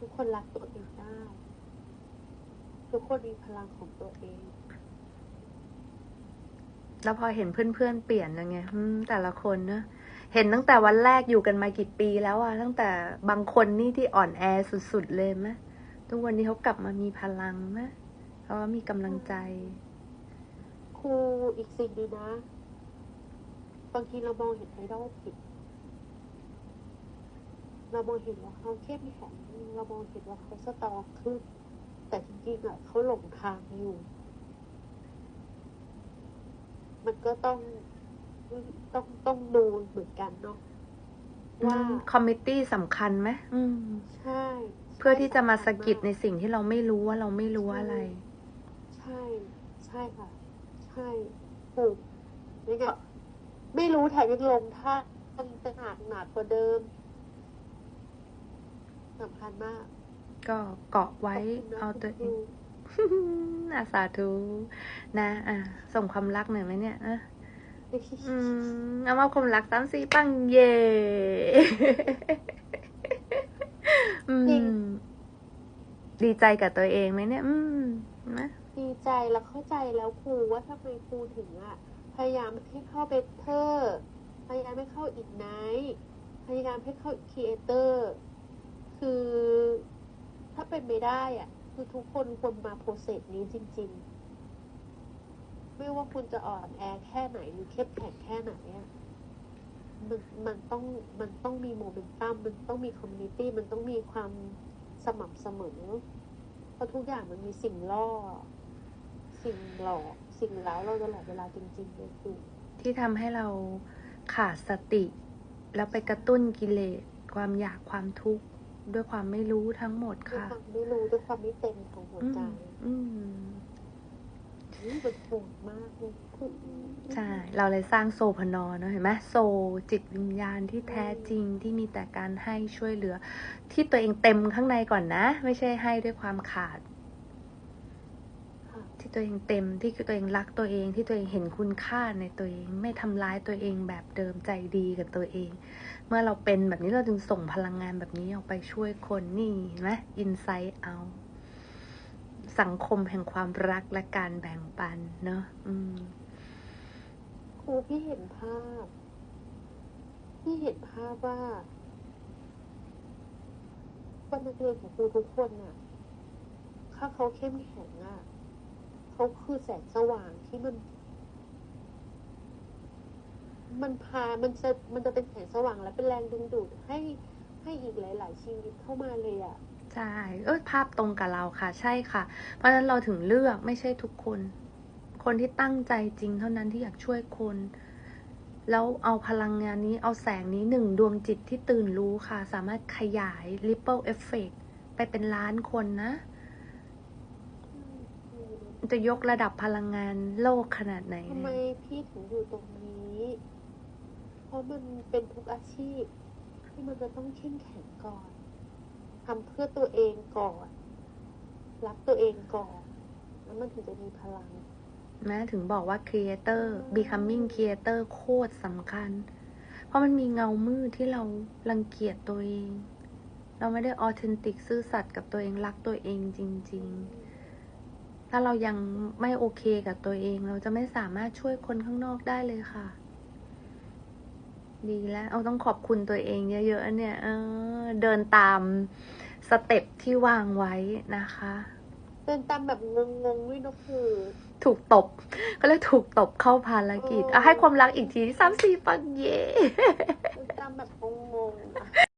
ทุกคนรักตัวเองได้ ทุกคนมีพลังของตัวเอง แล้วพอเห็นเพื่อนๆเปลี่ยนยังไงอืมแต่ละคนเนอะเห็นตั้งแต่วันแรกอยู่กันมากี่ปีแล้วอะตั้งแต่บางคนนี่ที่อ่อนแอสุดๆเลยไหมทุกวันนี้เขากลับมามีพลังไหมเขาว่ามีกำลังใจครูอีกสิ่งหนึงนะ บางทีเรามองเห็นไอดอลผิด เรามองเห็นว่าเขาเข้มแข็งเรามองเห็นว่าเขาสตรองขึ้น แต่จริงๆอะเขาหลงทางอยู่ มันก็ต้องต้องต้องดูเหมือนกันเนาะว่าคอมมิตี้สำคัญไหมอืมใช่ เพื่อที่จะมาสะกิดในสิ่งที่เราไม่รู้ว่าเราไม่รู้อะไร ใช่ ใช่ค่ะ ใช่ถูกนี่ไงไม่รู้แถมยังลงท่ามันจะหนักหนักกว่าเดิม สำคัญมาก ก็เกาะไว้ขบคุณนะเอาตัวเอคุณครูงอาสาธุนะ อะ ส่งความรักหน่อยไหมเนี่ยอะอืมเอามาความรักสามสี่ปังเย่อืจริงมดีใจกับตัวเองไหมเนี่ย อืมนะดีใจแล้วเข้าใจแล้วครูว่าทำไมครูถึงอะพยายามให้เข้าเบเทอร์พยายามให้เข้าอีกไนท์พยายามให้เข้าครีเอเตอร์ คือถ้าเป็นไม่ได้อะคือทุกคนควรมาโปรเซสนี้จริง ๆ ไม่ว่าคุณจะอ่อนแอแค่ไหนหรือเข้มแข็งแค่ไหนอะมันมันต้องมันต้องมีโมเมนตัมมันต้องมีคอมมูนิตี้มันต้องมีความสม่ำเสมอ เพราะทุกอย่างมันมีสิ่งล่อ สิ่งหลอกสิ่งเล้าเราตลอดเวลาจริงๆเลยคือที่ทำให้เราขาดสติ แล้วไปกระตุ้นกิเลสความอยากความทุกข์ ด้วยความไม่รู้ทั้งหมดด้วยค่ะความไม่รู้ด้วยความไม่เต็มของหัวอืใจมอืมนี่มันโหดมากเลยคือใช่ เราเลยสร้างโซพนอเนอะเห็นไหมโซจิตวิญญาณที่แท้จริงที่มีแต่การให้ช่วยเหลือ ที่ตัวเองเต็มข้างในก่อนนะ ไม่ใช่ให้ด้วยความขาดค่ะ ที่ตัวเองเต็มที่ตัวเองรักตัวเองที่ตัวเองเห็นคุณค่าในตัวเอง ไม่ทำร้ายตัวเองแบบเดิมใจดีกับตัวเอง เมื่อเราเป็นแบบนี้เราจึงส่งพลังงานแบบนี้ออกไปช่วยคนนี่เห็นไหมอินไซต์เอาสังคมแห่งความรักและการแบ่งปันเนอะอืมครูพี่เห็นภาพ พี่เห็นภาพว่าวันนักเรียนของครูทุกคนน่ะถ้าเขาเข้มแข็งอะ เขาคือแสงสว่างที่มัน มันพา มันจะ มันจะเป็นแสงสว่างและเป็นแรงดึงดูดให้ให้อีกหลาย ๆ ชีวิตเข้ามาเลยอะใช่เอ้ยภาพตรงกับเราค่ะ ใช่ค่ะ เพราะฉะนั้นเราถึงเลือกไม่ใช่ทุกคน คนที่ตั้งใจจริงเท่านั้นที่อยากช่วยคน แล้วเอาพลังงานนี้เอาแสงนี้หนึ่งดวงจิตที่ตื่นรู้ค่ะ สามารถขยาย ripple effect ไปเป็นล้านคนนะ จะยกระดับพลังงานโลกขนาดไหนทำไมเนี่ยพี่ถึงอยู่ตรงนี้ เพราะมันเป็นทุกอาชีพ ที่มันจะต้องเข้มแข็งก่อนทำเพื่อตัวเองก่อน รักตัวเองก่อน แล้วมันถึงจะมีพลังแม้ถึงบอกว่า creator becoming creator โคตรสำคัญ เพราะมันมีเงามืดที่เรารังเกียจตัวเอง เราไม่ได้ออเทนติกซื่อสัตย์กับตัวเองรักตัวเองจริง ๆ ถ้าเรายังไม่โอเคกับตัวเอง เราจะไม่สามารถช่วยคนข้างนอกได้เลยค่ะ ดีแล้ว เอาต้องขอบคุณตัวเองเยอะๆเนี่ยเออเดินตามสเต็ปที่วางไว้นะคะ เดินตามแบบงงๆด้วยนะคือ ถูกตบ ก็เลยกถูกตบเข้าภารกิจโอ้เอาให้ความรักอีกทีสามสี่ปังเย่เดินตามแบบ